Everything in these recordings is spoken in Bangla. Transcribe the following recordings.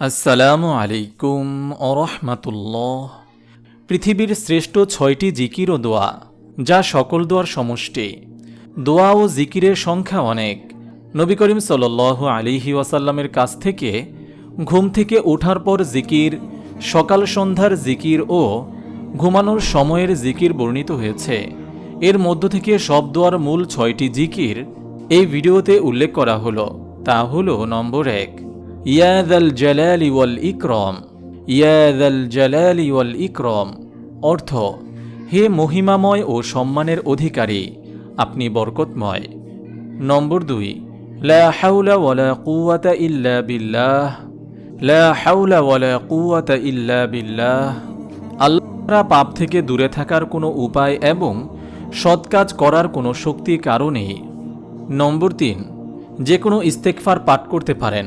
আসসালামু আলাইকুম অরহমাতুল্লাহ পৃথিবীর শ্রেষ্ঠ ছয়টি জিকির ও দোয়া, যা সকল দোয়ার সমষ্টি। দোয়া ও জিকিরের সংখ্যা অনেক। নবী করিম সাল আলিহি ওয়াসাল্লামের কাছ থেকে ঘুম থেকে ওঠার পর জিকির, সকাল সন্ধ্যার জিকির ও ঘুমানোর সময়ের জিকির বর্ণিত হয়েছে। এর মধ্য থেকে সব দোয়ার মূল ছয়টি জিকির এই ভিডিওতে উল্লেখ করা হলো। তা হলো নম্বর এক। ইয়াদাল জালালি ওয়াল ইকরম ইয়াদাল জালালি ওয়াল ইকরম অর্থ, হে মহিমাময় ও সম্মানের অধিকারী, আপনি বরকতময়। নম্বর দুই, লা হাউলা ওয়ালা কুওয়াতা ইল্লা বিল্লাহ। লা হাউলা ওয়ালা কুওয়াতা ইল্লা বিল্লাহ। আল্লাহ পাপ থেকে দূরে থাকার কোনো উপায় এবং সৎ কাজ করার কোনো শক্তি কারণেই নম্বর তিন, যে কোনো ইস্তেকফার পাঠ করতে পারেন।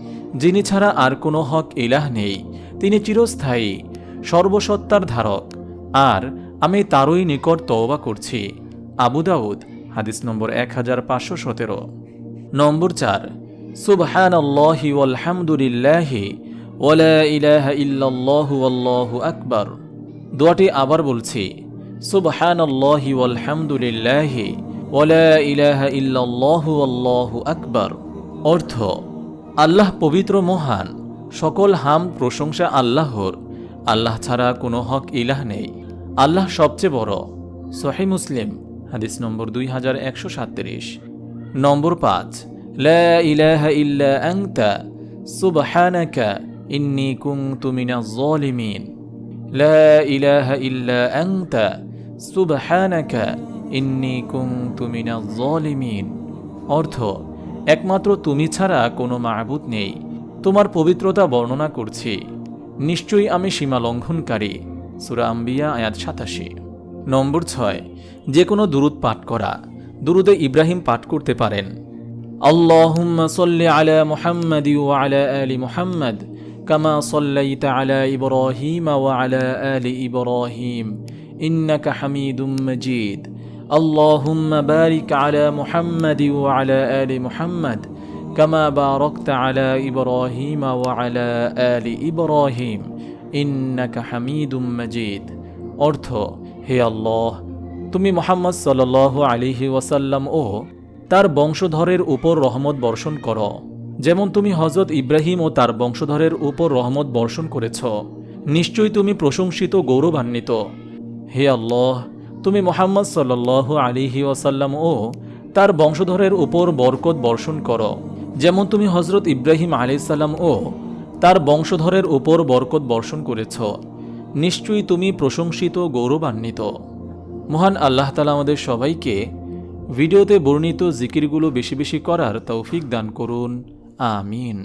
যিনি ছাড়া আর কোনো হক ইলাহ নেই, তিনি চিরস্থায়ী, সর্বসত্তার ধারক। আর আমি তারই নিকট তওবা করছি। আবু দাউদ, হাদিস নম্বর এক হাজার পাঁচশো সতেরো। নম্বর চার সুবহান আল্লাহি ওয়ালহামদুলিল্লাহি, ওয়ালা ইলাহা ইল্লাল্লাহু আল্লাহু আকবার। দোয়াটি আবার বলছি সুবহান আল্লাহি ওয়ালহামদুলিল্লাহি, ওয়ালা ইলাহা ইল্লাল্লাহু আল্লাহু আকবার। অর্থ আল্লাহ পবিত্র মহান, সকল হাম প্রশংসা আল্লাহর। আল্লাহ ছাড়া কোনো হক ইলাহ নেই। আল্লাহ সবচেয়ে বড়। সহি মুসলিম, হাদিস নম্বর দুই হাজার একশো সাতত্রিশ। নম্বর পাঁচ ইন্নি সুবহানাকা ইন্নি মিনাজ জালিমিন। অর্থ একমাত্র তুমি ছাড়া কোনো মাহবুদ নেই। তোমার পবিত্রতা বর্ণনা করছি। নিশ্চয়ই আমি সীমা লঙ্ঘনকারী সুরা আম্বিয়া, আয়াত সাতাশি। নম্বর ছয়, যে কোনো দুরুদ পাঠ করা। দুরুদে ইব্রাহিম পাঠ করতে পারেন। আল্লাহুম্মা আলা আলা কামা ইব্রাহিম ওয়া আলা ইন্নাকা হামিদুম মাজিদ। اللهم بارك على محمد وعلى آل محمد كما باركت على إبراهيم وعلى آل إبراهيم إنك حميد مجيد অর্থ হে আল্লাহ তুমি মোহাম্মদ সাল্লাহ আলিহি ওয়াসাল্লাম ও তার বংশধরের উপর রহমত বর্ষণ করো যেমন তুমি হজরত ইব্রাহিম ও তার বংশধরের উপর রহমত বর্ষণ করেছ নিশ্চয়ই তুমি প্রশংসিত গৌরবান্বিত হে আল্লাহ তুমি মোহাম্মদ সাল্ল আলিহি ওয়াসাল্লাম ও তার বংশধরের উপর বরকত বর্ষণ করো, যেমন তুমি হজরত ইব্রাহিম আলাইসাল্লাম ও তার বংশধরের উপর বরকত বর্ষণ করেছ। নিশ্চয়ই তুমি প্রশংসিত, গৌরবান্বিত। মহান আল্লাহ তালা আমাদের সবাইকে ভিডিওতে বর্ণিত জিকিরগুলো বেশি বেশি করার তৌফিক দান করুন। আমিন।